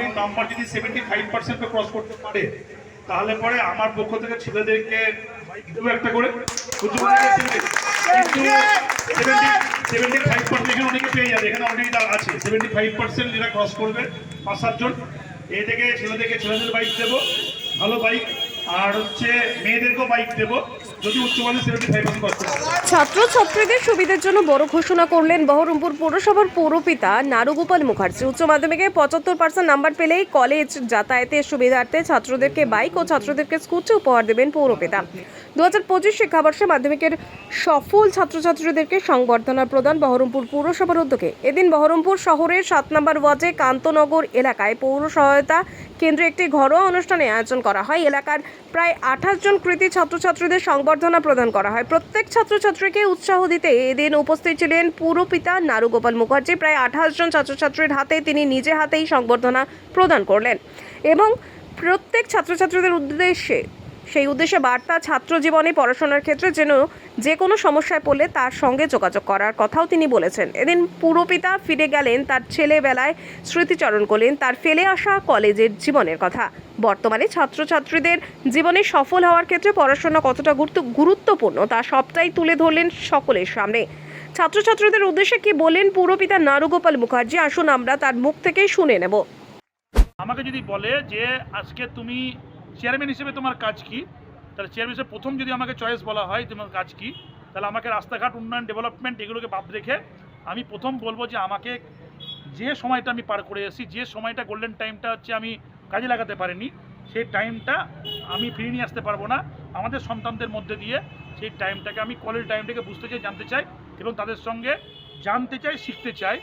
বাউরির number যদি seventy five percent cross করতে পারে, তাহলে পরে আমার পক্ষ থেকে ছেলেদেরকে দেবো একটা করে ফাইভ পার্সেন্ট পেয়ে যাবে, এখানে আছে। সেভেন্টি ফাইভ পার্সেন্ট যেটা ক্রস করবে পাঁচ সাতজন ছেলেদেরকে, ছেলেদের বাইক দেবো, ভালো বাইক আর হচ্ছে মেয়েদেরকেও বাইক দেবো। পারে। ছাত্রছাত্রীদের সুবিধার জন্য বড় ঘোষণা করলেন বহরমপুর পৌরসভার পৌরপিতা নারুগোপাল মুখার্জি। উচ্চ মাধ্যমিকে পঁচাত্তর পার্সেন্ট নাম্বার পেলেই কলেজ যাতায়াতের সুবিধার্থে ছাত্রদেরকে বাইক ও ছাত্রদেরকে স্কুটি উপহার দেবেন পৌরপিতা। দু হাজার পঁচিশ শিক্ষাবর্ষে মাধ্যমিকের সফল ছাত্রছাত্রীদেরকে সংবর্ধনা প্রদান বহরমপুর পৌরসভার উদ্যোগে। এদিন বহরমপুর শহরের সাত নম্বর ওয়ার্ডে কান্তনগর এলাকায় পৌর সহায়তা কেন্দ্রে একটি ঘরোয়া অনুষ্ঠানে আয়োজন করা হয়। এলাকার প্রায় আঠাশ জন কৃতি ছাত্রছাত্রীদের সংবর্ধনা প্রদান করা হয়। প্রত্যেক ছাত্রছাত্রীকে উৎসাহ দিতে এদিন উপস্থিত ছিলেন পুরপিতা নারুগোপাল মুখার্জি। প্রায় আঠাশ জন ছাত্রছাত্রীর হাতে তিনি নিজে হাতেই সংবর্ধনা প্রদান করলেন। এবং প্রত্যেক ছাত্রছাত্রীদের উদ্দেশ্যে সেই উদ্দেশ্যে বার্তা ছাত্র জীবনে পড়াশোনার ক্ষেত্রে যেন যে কোনো সমস্যায় পড়লে তার সঙ্গে যোগাযোগ করার কথাও তিনি বলেছেন। এদিন পুরপিতা ফিরে গেলেন, তার ছেলেবেলায় স্মৃতিচারণ করলেন, তার ফেলে আসা কলেজের জীবনের কথা। বর্তমানে ছাত্রছাত্রীদের জীবনে সফল হওয়ার ক্ষেত্রে পড়াশোনা কতটা গুরুত্ব, গুরুত্বপূর্ণ তা সবটাই তুলে ধরলেন সকলের সামনে। ছাত্রছাত্রীদের উদ্দেশ্যে কি বলেন পুরপিতা নারুগোপাল মুখার্জি? আসুন আমরা তার মুখ থেকেই শুনে নেব। আমাকে যদি বলে যে আজকে তুমি চেয়ারম্যান হিসেবে তোমার কাজ কি? তাহলে চেয়ারম্যান হিসেবে প্রথম যদি আমাকে চয়েস বলা হয়, তোমার কাজ কি? তাহলে আমাকে রাস্তাঘাট, উন্নয়ন ডেভেলপমেন্ট এগুলোকে বাদ রেখে আমি প্রথম বলব যে আমাকে যে সময়টা আমি পার করে এসেছি, যে সময়টা গোল্ডেন টাইমটা হচ্ছে আমি কাজে লাগাতে পারিনি, সেই টাইমটা আমি ফিরিয়ে নিয়ে আসতে পারব না। আমাদের সন্তানদের মধ্যে দিয়ে সেই টাইমটাকে আমি কলের টাইমটাকে বুঝতে চাই, জানতে চাই এবং তাদের সঙ্গে জানতে চাই, শিখতে চাই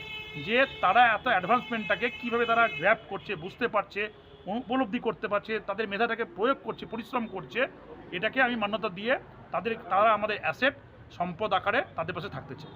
যে তারা এত অ্যাডভান্সমেন্টটাকে কীভাবে তারা গ্র্যাপ করছে, বুঝতে পারছে উপলব্ধি করতে পারছে, তাদের মেধাটাকে প্রয়োগ করছে, পরিশ্রম করছে, এটাকে আমি মান্যতা দিয়ে তাদের, তারা আমাদের অ্যাসেট সম্পদ আকারে তাদের পাশে থাকতে চাই